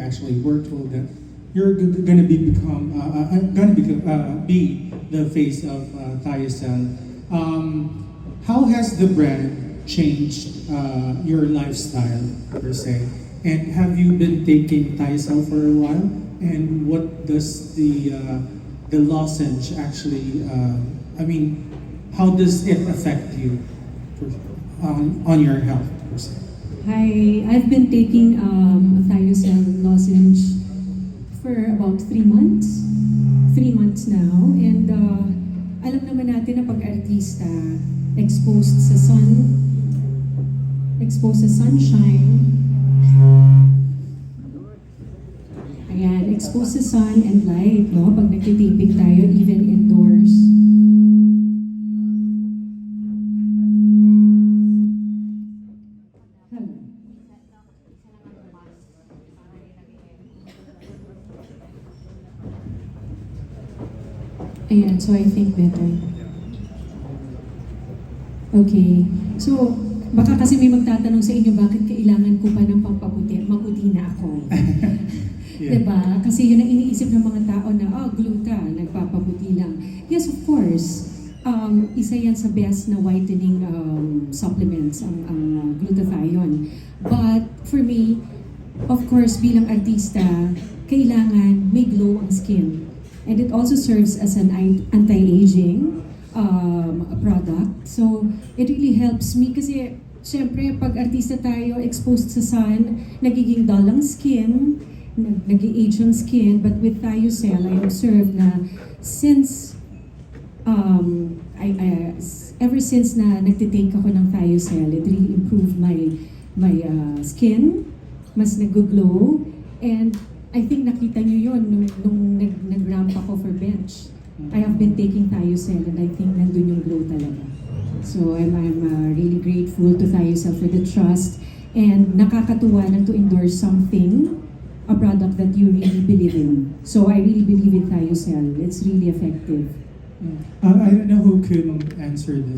actually were told that you're going to be become uh, uh, going to be, uh, be the face of uh. Um, how has the brand changed uh, your lifestyle per se? And have you been taking Thiocel for a while? And what does the uh, the lozenge actually? Uh, I mean, how does it affect you for, on on your health per se? Hi, I've been taking um, Thiocel lozenge for about three months. Three months now. And uh, alam naman natin na pag artista, exposed sa sun, exposed sa sunshine, Ayan, exposed sa sun and light, no? Pag nagtitaping tayo, Ayan, so I think better. Okay. So, baka kasi may magtatanong sa inyo, bakit kailangan ko pa ng pampaputi? Maputi na ako. Yeah. Diba? Kasi yun ang iniisip ng mga tao na, oh, gluta, nagpapaputi lang. Yes, of course. Um, isa yan sa best na whitening um, supplements, ang, ang uh, glutathione. But for me, of course, bilang artista, kailangan may glow ang skin. And it also serves as an an- anti-aging um, product. So, it really helps me kasi Siyempre, pag artista tayo, exposed sa sun, nagiging dull ang skin, nag nag-age ang skin, but with Thiocel, I observed na since, um, I, I- ever since na nagtitake ako ng Thiocel, it really improved my, my uh, skin, mas nag-glow, and I think nakita nyo yun nung, nung nag, nag-ramp ako for bench. I have been taking Thiocel and I think nandun yung glow talaga. So I'm, I'm uh, really grateful to Thiocel for the trust and nakakatuwa na to endorse something, a product that you really believe in. So I really believe in Thiocel. It's really effective. Uh, I don't know who can answer this.